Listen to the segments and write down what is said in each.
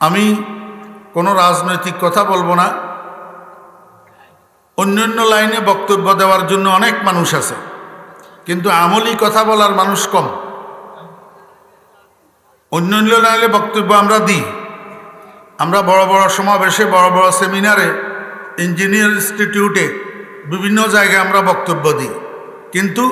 আমি কোনো রাজনৈতিক কথা বলব না। অন্যান্য লাইনে বক্তব্য দেওয়ার জন্য অনেক মানুষ আছে, কিন্তু আমলি কথা বলার মানুষ কম। অন্যান্য লাইনে বক্তব্য আমরা দিই। আমরা বড় বড় সমাবেশে, বড় বড় সেমিনারে, ইঞ্জিনিয়ার ইনস্টিটিউটে বিভিন্ন জায়গায় আমরা বক্তব্য দিই। কিন্তু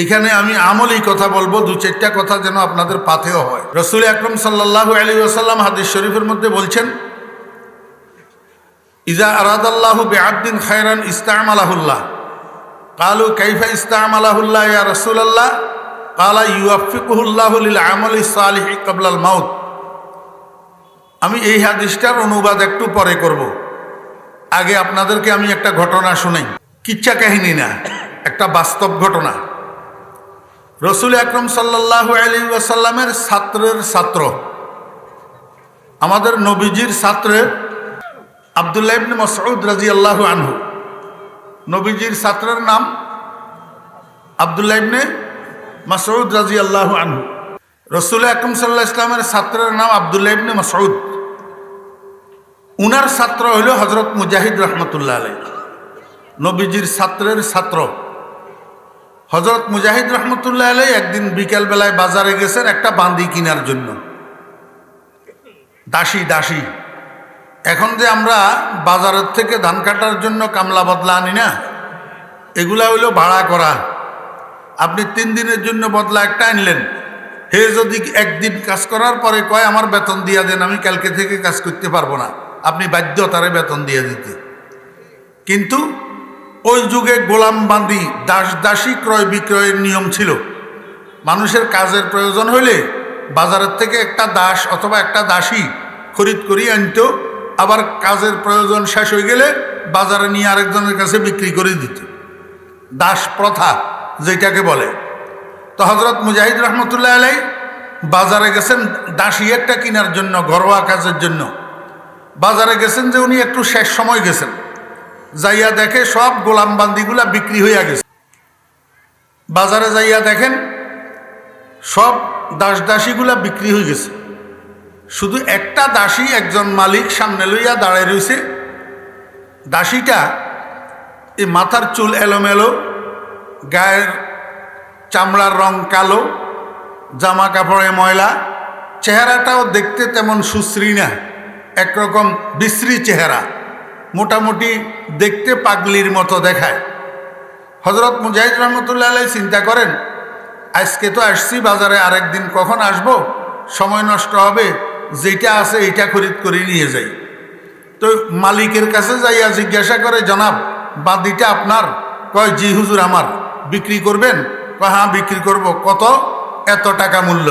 এখানে আমি আমলি কথা বলব, দু চারটা কথা যেন আপনাদের পাথেও হয়। রসুল আকরম সাল্লাহ আলী আসাল্লাম হাদিস শরীফের মধ্যে বলছেন, ইজা আরাদাল্লাহ বেআদ্দিন খায়রান ইস্তাম আলাহুল্লাহ কালু কাইফা ইস্তাম আলাহুল্লাহ ইয়া রসুলাল্লাহ? কালা ইউআফিকুল্লাহ আমল সালিহ কবলাল মাউত। আমি এই হাদিসটার অনুবাদ একটু পরে করব। আগে আপনাদেরকে আমি একটা ঘটনা শুনাই। কিচ্ছা কাহিনী না, একটা বাস্তব ঘটনা। রসুল আকরম সাল্লাহ আলী ওয়াসাল্লামের ছাত্রের ছাত্র। আমাদের নবীজির ছাত্রের আবদুল্লাহ ইবনে মসউদ রাজি আল্লাহ আনহু। নবীজির ছাত্রের নাম আবদুল্লাহ ইবনে মাসউদ রাজি আল্লাহ আনহু। রসুল আকরম সাল্লাহ ইসলামের ছাত্রের নাম আবদুল্লাহ ইবনে মাসউদ। উনার ছাত্র হইল হজরত মুজাহিদ রহমতুল্লাহ আলাই নবীজির ছাত্রের ছাত্র। হজরত মুজাহিদ রহমতুল্লাহ আলাই একদিন বিকেলবেলায় বাজারে গেছেন একটা বান্দি কেনার জন্য। দাসী দাসী। এখন যে আমরা বাজারের থেকে ধান কাটার জন্য কামলা বদলা আনি না, এগুলা হইল ভাড়া করা। আপনি তিন দিনের জন্য বদলা একটা আনলেন। হে যদি একদিন কাজ করার পরে কয়, আমার বেতন দিয়া দেন, আমি কালকে থেকে কাজ করতে পারব না। আপনি বাধ্য তারে বেতন দিয়ে দিতে। কিন্তু ওই যুগে গোলাম বান্দি দাস দাসী ক্রয় বিক্রয়ের নিয়ম ছিল। মানুষের কাজের প্রয়োজন হইলে বাজারের থেকে একটা দাস অথবা একটা দাসী খরিদ করি আনত, আবার কাজের প্রয়োজন শেষ হয়ে গেলে বাজারে নিয়ে আরেকজনের কাছে বিক্রি করে দিত। দাস প্রথা যেটাকে বলে। তো হজরত মুজাহিদ রহমতুল্লাহ আলাই বাজারে গেছেন দাসী একটা কেনার জন্য, ঘরোয়া কাজের জন্য। বাজারে গেছেন যে উনি একটু শেষ সময় গেছেন। যাইয়া দেখে সব গোলাম গোলামবান্দিগুলা বিক্রি হইয়া গেছে। বাজারে যাইয়া দেখেন, সব দাস দাসীগুলা বিক্রি হয়ে গেছে। শুধু একটা দাসী একজন মালিক সামনে লইয়া দাঁড়ায় রয়েছে দাসীটা এই মাথার চুল এলোমেলো, গায়ের চামড়ার রং কালো জামা কাপড়ে ময়লা, চেহারাটাও দেখতে তেমন সুশ্রী না, একরকম বিশ্রী চেহারা। মোটামুটি দেখতে পাগলির মতো দেখায়। হজরত মুজাহিদ রহমতুল্লাহ আলাই চিন্তা করেন, আজকে তো আসছি বাজারে, আরেকদিন কখন আসব? সময় নষ্ট হবে যেটা আছে এইটা খরিদ করে নিয়ে যাই। তো মালিকের কাছে যাইয়া জিজ্ঞাসা করে, জনাব, বাদিটা আপনার? কয়, জি, হুজুর আমার। বিক্রি করবেন? কয় হ্যাঁ বিক্রি করব। কত? এত টাকা মূল্য।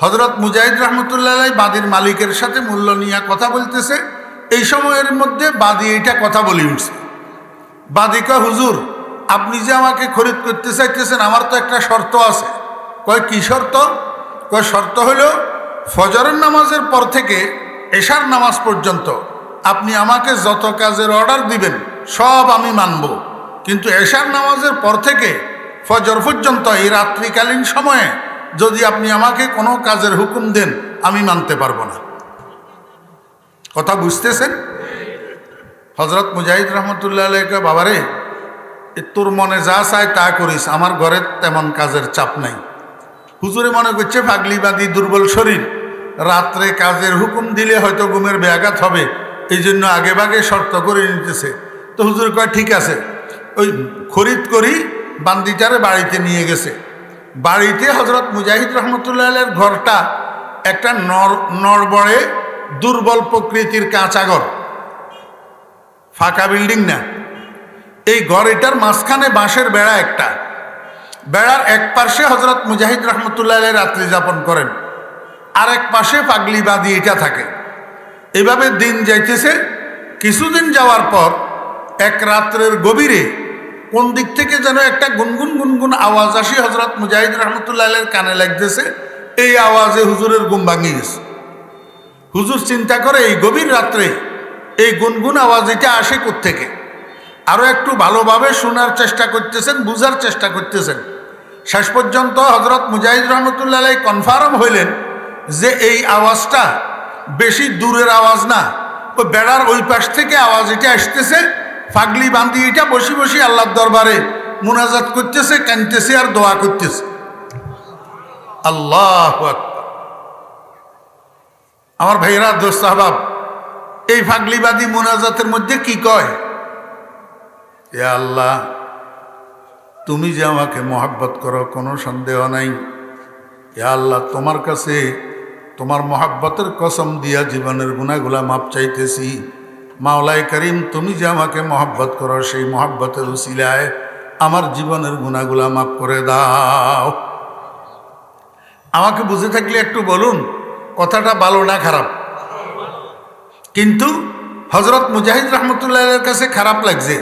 হজরত মুজাহিদ রহমতুল্লাহ বাদির মালিকের সাথে মূল্য নিয়ে কথা বলতেছে। এই সময়ের মধ্যে বাদি এইটা কথা বলে উঠছে। বাদি কয়, হুজুর, আপনি যে আমাকে খরিদ করতে চাইতেছেন, আমার তো একটা শর্ত আছে। কয়, কি শর্ত? কয়, শর্ত হলো ফজরের নামাজের পর থেকে এশার নামাজ পর্যন্ত আপনি আমাকে যত কাজের অর্ডার দিবেন, সব আমি মানব। কিন্তু এশার নামাজের পর থেকে ফজর পর্যন্ত এই রাত্রিকালীন সময়ে যদি আপনি আমাকে কোনো কাজের হুকুম দেন, আমি মানতে পারব না। কথা বুঝতেছেন? হজরত মুজাহিদ রহমতুল্লাহ আলাইকে বাবারে তোর মনে যা চায় তা করিস, আমার ঘরে তেমন কাজের চাপ নাই। হুজুরে মনে করছে ফাগলিবাদী দুর্বল শরীর, রাত্রে কাজের হুকুম দিলে হয়তো ঘুমের ব্যাঘাত হবে এই জন্য আগে ভাগে শর্ত করে নিতেছে। তো হুজুর কয়, ঠিক আছে। ওই খরিদ করি, বান্দিটারে বাড়িতে নিয়ে গেছে। বাড়িতে হজরত মুজাহিদ রহমতুল্লাহ ঘরটা একটা নর নরবড়ে দুর্বল প্রকৃতির কাঁচা ঘর ফাঁকা বিল্ডিং না। এই ঘর এটার মাঝখানে বাঁশের বেড়া একটা। বেড়ার এক পাশে হজরত মুজাহিদ রহমতুল্লাহ রাত্রি যাপন করেন। আর এক পাশে পাগলি বাদি এটা থাকে। এভাবে দিন যাইতেছে। কিছুদিন যাওয়ার পর এক রাত্রের গভীরে কোন দিক থেকে যেন একটা গুনগুন গুনগুন আওয়াজ আসি হজরত মুজাহিদ রহমতুল্লাহ কানে লাগতেছে। এই আওয়াজে হুজুরের গুম ভাঙিয়ে গেছে। হুজুর চিন্তা করে এই গভীর রাত্রে এই গুনগুন আওয়াজ এটা আসে থেকে আরও একটু ভালোভাবে শোনার চেষ্টা করতেছেন, বুঝার চেষ্টা করতেছেন। শেষ পর্যন্ত হজরত মুজাহিদ রহমতুল্লাহ কনফার্ম হইলেন যে এই আওয়াজটা বেশি দূরের আওয়াজ না, ওই বেড়ার ওই পাশ থেকে আওয়াজ এটা আসতেছে, ফাগলি বান্দি এটা বসি বসি আল্লাহর দরবারে মুনাজাত করতেছে কানতেছে আর দোয়া করতেছে। আল্লাহ আকবার। আমার ভাইয়েরা, দোস্ত আহবাব এই ফাগলিবাদী মোনাজাতের মধ্যে কি কয়? এ আল্লাহ, তুমি যে আমাকে মহাব্বত করো, কোনো সন্দেহ নাই। এ আল্লাহ, তোমার কাছে তোমার মহাব্বতের কসম দিয়া জীবনের গুণাগুলা মাপ চাইতেছি। মাওলাই করিম, তুমি যে আমাকে মহাব্বত করো, সেই মহাব্বতের উসিলায় আমার জীবনের গুণাগুলা মাফ করে দাও। আমাকে বুঝে থাকলে একটু বলুন কথাটা ভালো না খারাপ? কিন্তু হজরত মুজাহিদ রহমতুল্লাহ কাছে খারাপ লাগছে।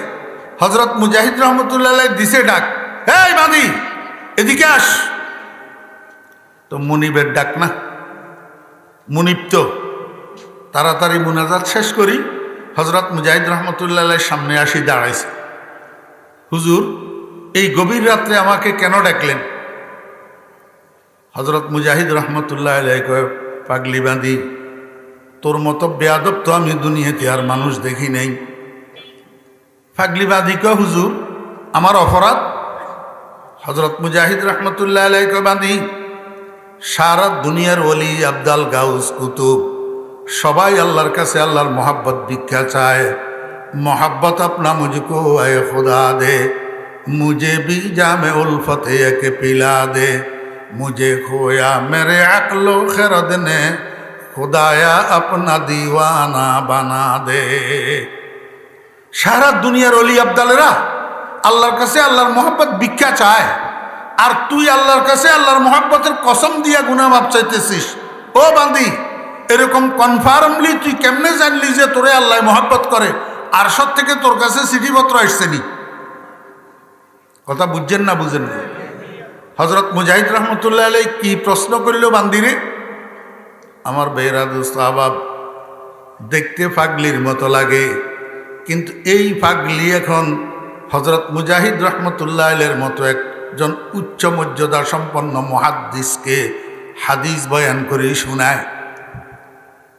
হজরত মুজাহিদ রহমতুল্লাহ দিছে ডাক, এই বাদি, এদিকে আস। তো মুনিবের ডাক না। মুনিব তো তাড়াতাড়ি মুনাজাত শেষ করি, হজরত মুজাহিদ রহমতুল্লাহ সামনে আসি দাঁড়াইছে। হুজুর, এই গভীর রাত্রে আমাকে কেন ডাকলেন? হজরত মুজাহিদ রহমতুল্লাহ কয় পাগলি বাঁধি। তোর মতো বেয়াদব তো আমি দুনিয়াতে আর মানুষ দেখি নেই। ফাগলিবাদিকে হুজুর, আমার অপরাধ? হজরত মুজাহিদ রহমতুল্লাহ আলাইকে বাঁধি। সারা দুনিয়ার অলি আবদাল গাউস কুতুব, সবাই আল্লাহর কাছে আল্লাহর মহাব্বত ভিক্ষা চায়। মহাব্বত আপনা মুঝকো আয় খোদা দে, মুজে বি জামে উলফতে একে পিলা দে। مجھے খোয়া মেরে عقل و خرد نے خدایا اپنا বানা দে সারা দুনিয়ার অলি আবদালেরা আল্লাহর কাছে আল্লাহর মোহাব্বত ভিক্ষা চায় আর তুই আল্লাহর কাছে আল্লাহর মোহাব্বতের কসম দিয়া গুণা মাপ চাইতেছিস ও বান্দি এরকম কনফার্মলি তুই কেমনে জানলি যে তোরে আল্লাহ মোহাব্বত করে আর সব থেকে তোর কাছে চিঠিপত্র আসছেনি কথা বুঝছেন না বুঝেন না? হজরত মুজাহিদ রহমতুল্লাহ আলাই কি প্রশ্ন করিল বান্দিরে? আমার বেহরাদুল সাহাবাব দেখতে ফাগলির মতো লাগে, কিন্তু এই ফাগলি এখন হজরত মুজাহিদ রহমতুল্লাহ আলের মতো একজন উচ্চ মর্যাদা সম্পন্ন মহাদ্দিসকে হাদিস বয়ান করে শোনায়।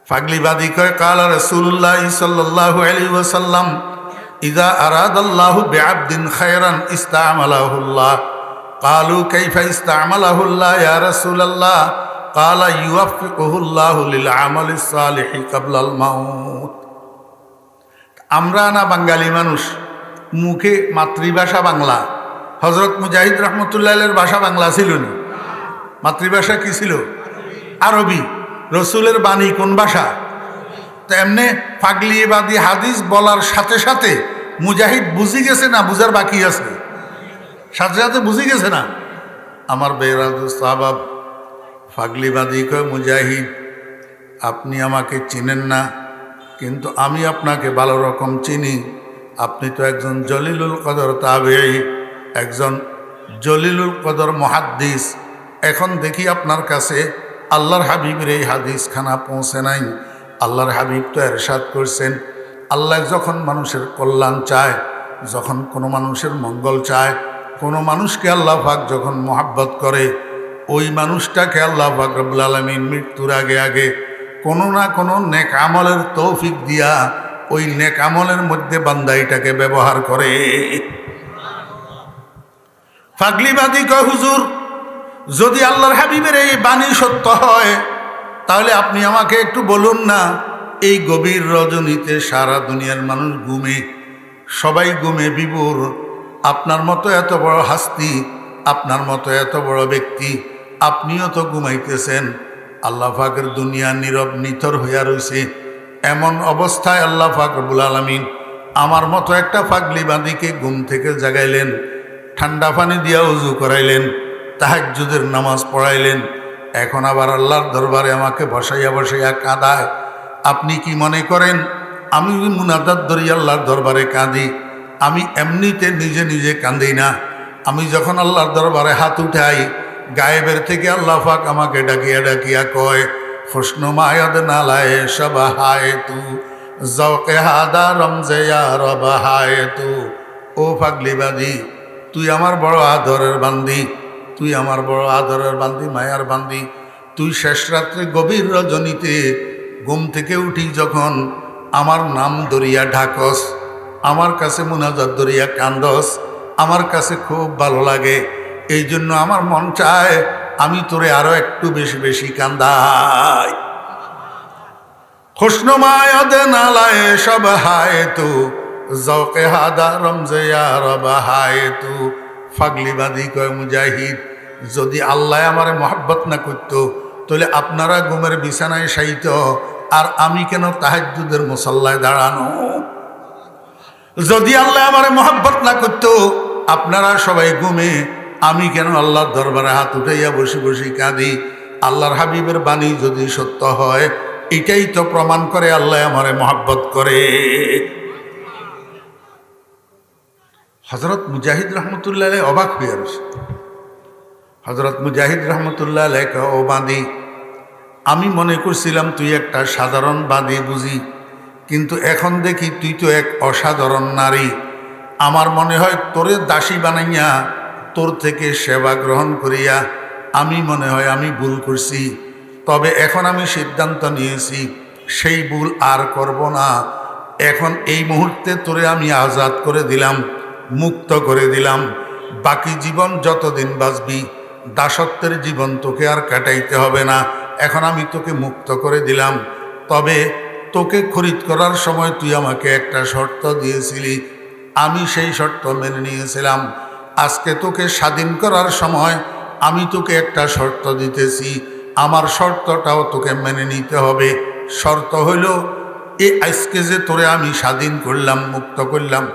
ফাগলিবাদী কয়, কালা রসুল্লাহ সাল্লাহ আলী ওসাল্লাম ইদা আরাদ আল্লাহ বেআবদিন খায়রান ইস্তামালাহুল্লাহ। কালু কাইফা ইস্তামালাহুল্লাহ, ইয়া রাসূলুল্লাহ, কালা ইউয়াফিকুহুল্লাহু লিল আমালি সালিহি আমরা না বাঙালি মানুষ, মুখে মাতৃভাষা বাংলা। হজরত মুজাহিদ রহমতুল্লাহের ভাষা বাংলা ছিল না। মাতৃভাষা কি ছিল? আরবি। রসুলের বাণী কোন ভাষা? তো এমনি ফাগলিবাদী হাদিস বলার সাথে সাথে মুজাহিদ বুঝি গেছে না বুঝার বাকি আছে? সাথে সাথে বুঝি গেছে না। আমার বেরাজ সাহাবাব ফাগলিবাদী কয়, মুজাহিদ, আপনি আমাকে চিনেন না, কিন্তু আমি আপনাকে ভালো রকম চিনি। আপনি তো একজন জলিলুল কদর তাবেই একজন জলিলুল কদর মহাদ্দিস। এখন দেখি আপনার কাছে আল্লাহর হাবিবের এই হাদিস খানা পৌঁছে নাই। আল্লাহর হাবিব তো এরশাদ করছেন। আল্লাহ যখন মানুষের কল্যাণ চায়, যখন কোনো মানুষের মঙ্গল চায় কোনো মানুষকে আল্লাহ পাক যখন মহাব্বত করে, ওই মানুষটাকে আল্লাহ পাক রব্বুল আলমিন মৃত্যুর আগে আগে কোনো না কোনো নেক আমলের তৌফিক দিয়া ওই নেক আমলের মধ্যে বান্দা এটাকে ব্যবহার করে। ফাগলিবাদী কয়, হুজুর, যদি আল্লাহর হাবিবের এই বাণী সত্য হয়, তাহলে আপনি আমাকে একটু বলুন না, এই গভীর রজনীতে সারা দুনিয়ার মানুষ ঘুমে, সবাই ঘুমে বিভোর আপনার মতো এত বড় হাস্তি, আপনার মতো এত বড় ব্যক্তি, আপনিও তো ঘুমাইতেছেন। আল্লাহ ফাকের দুনিয়া নীরব, নিথর হইয়া রয়েছে এমন অবস্থায় আল্লাহ ফাকরবুল আলমিন আমার মতো একটা ফাগলি বাঁধিকে ঘুম থেকে জাগাইলেন, ঠান্ডা পানি দিয়া উজু করাইলেন তাহাজুদের নামাজ পড়াইলেন। এখন আবার আল্লাহর দরবারে আমাকে বসাইয়া বসাইয়া কাঁদায়। আপনি কি মনে করেন, আমি মুনাদার ধরি আল্লাহর দরবারে কাঁদি? আমি এমনিতে নিজে নিজে কান্দি না। আমি যখন আল্লাহর দরবারে হাত উঠাই, গায়েবের থেকে আল্লাহ ফাক আমাকে ডাকিয়া ডাকিয়া কয় খুশনু মায়দ নালায় সবাহায় তু জৌকে হাদা রমজেয়া রবাহায় তু ও ফাগলিবাদী তুই আমার বড় আদরের বান্দি, তুই আমার বড় আদরের বান্দি, মায়ার বান্দি। তুই শেষ রাত্রে গভীর রজনীতে ঘুম থেকে উঠি যখন আমার নাম দরিয়া ঢাকস। আমার কাছে মুনাজাত দরিয়া কান্দস, আমার কাছে খুব ভালো লাগে। এই জন্য আমার মন চায়, আমি তোরে আরও একটু বেশি বেশি কান্দাই। খুশনুমায়দ নালায় সব হায় তু জৌকে হাদা রমজে রব হায় তু। ফাগলিবাদী কয় মুজাহিদ, যদি আল্লাহ আমার মহাব্বত না করতো, তাহলে আপনারা ঘুমের বিছানায় সাইত আর আমি কেন তাহাজুদের মুসল্লায় দাঁড়ানো? যদি আল্লাহ আমার মহাব্বত না করতো, আপনারা সবাই ঘুমে, আমি কেন আল্লাহর দরবারে হাত উঠাইয়া বসে বসে কাঁদি? আল্লাহর হাবিবের বাণী যদি সত্য হয়, এটাই তো প্রমাণ করে আল্লাহ আমারে মহাব্বত করে। হজরত মুজাহিদ রহমতুল্লাহ অবাক হয়ে রয়েছে হজরত মুজাহিদ রহমতুল্লাহ আলাই ও বাঁধি আমি মনে করছিলাম, তুই একটা সাধারণ বাদী বুঝি। কিন্তু এখন দেখি তুই তো এক অসাধারণ নারী। আমার মনে হয় তোরে দাসী বানাইয়া, তোর থেকে সেবা গ্রহণ করিয়া আমি মনে হয় আমি ভুল করছি। তবে এখন আমি সিদ্ধান্ত নিয়েছি, সেই ভুল আর করব না। এখন এই মুহূর্তে তোরে আমি আজাদ করে দিলাম, মুক্ত করে দিলাম। বাকি জীবন যতদিন বাঁচবি, দাসত্বের জীবন তোকে আর কাটাইতে হবে না। এখন আমি তোকে মুক্ত করে দিলাম। তবে তোকে খরিদ করার সময় তুই আমাকে একটা শর্ত দিয়েছিলি। আমি সেই শর্ত মেনে নিয়েছিলাম। আজকে তোকে স্বাধীন করার সময় আমি তোকে একটা শর্ত দিতেছি। আমার শর্তটাও তোকে মেনে নিতে হবে। শর্ত হইল, এ আজকে যে তোরে আমি স্বাধীন করলাম, মুক্ত করলাম,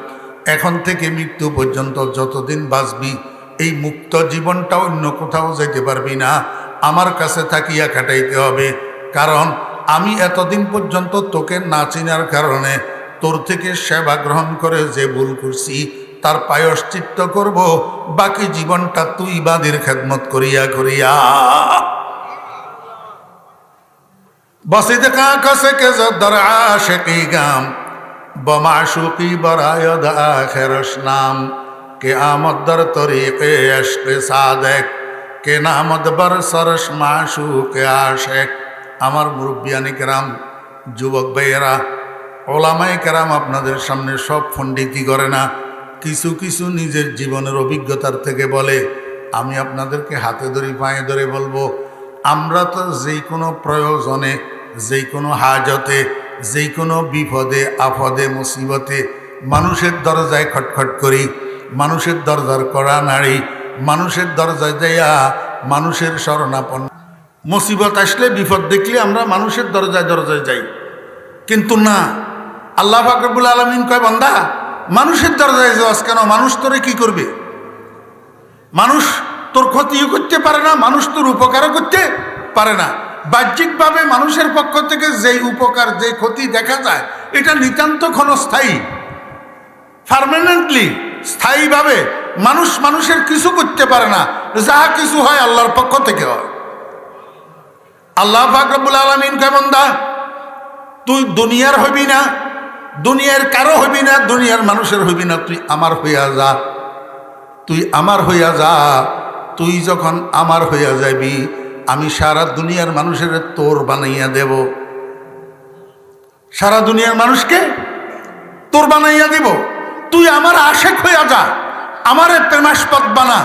এখন থেকে মৃত্যু পর্যন্ত যতদিন বাঁচবি, এই মুক্ত জীবনটা অন্য কোথাও যেতে পারবি না। আমার কাছে থাকিয়া কাটাইতে হবে। কারণ আমি এতদিন পর্যন্ত তোকে না চিনার কারণে তোর থেকে সেবা গ্রহণ করে যে ভুল করছি, তার পায়শ্চিত্ত করব, বাকি জীবনটা তুই বাদির খেদমত করিয়া করিয়া। বসিদ কা কসে কে গাম নাম কে কে আশেক। আমার মুরব্বিয়ানি কেরাম, যুবক ভাইয়েরা, ওলামায় কেরাম আপনাদের সামনে সব ফন্ডিতি করে না? কিছু কিছু নিজের জীবনের অভিজ্ঞতার থেকে বলে, আমি আপনাদেরকে হাতে ধরে, পায়ে ধরে বলব, আমরা তো যেই কোনো প্রয়োজনে, যেই কোনো হাজতে, যেই কোনো বিপদে, আপদে, মুসিবতে মানুষের দরজায় খটখট করি, মানুষের দরজার করা নাড়ি, মানুষের দরজায় যাইয়া মানুষের শরণাপন্ন মুসিবত আসলে বিপদ দেখলে আমরা মানুষের দরজায় দরজায় যাই। কিন্তু না। আল্লাহ ফাকরবুল আলমিন কয়, বান্দা, মানুষের দরজায় যাওয়াস কেন? মানুষ তোরে কি করবে? মানুষ তোর ক্ষতিও করতে পারে না, মানুষ তোর উপকারও করতে পারে না। বাহ্যিকভাবে মানুষের পক্ষ থেকে যেই উপকার যে ক্ষতি দেখা যায়, এটা নিতান্ত ক্ষণস্থায়ী। পারমানেন্টলি স্থায়ীভাবে মানুষ মানুষের কিছু করতে পারে না। যাহা কিছু হয় আল্লাহর পক্ষ থেকে হয়। আল্লাহ ফাকরবুল আলমিন কেমন দা তুই দুনিয়ার হবি না, দুনিয়ার কারও হবি না, দুনিয়ার মানুষের হবি না, তুই আমার হইয়া যা। তুই আমার হইয়া যা, তুই যখন আমার হইয়া যাবি, আমি সারা দুনিয়ার মানুষের তোর বানাইয়া দেব। সারা দুনিয়ার মানুষকে তোর বানাইয়া দিব। তুই আমার আশেক হইয়া যা, আমার প্রেমাস্পদ বানা।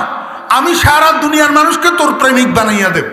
আমি সারা দুনিয়ার মানুষকে তোর প্রেমিক বানাইয়া দেব।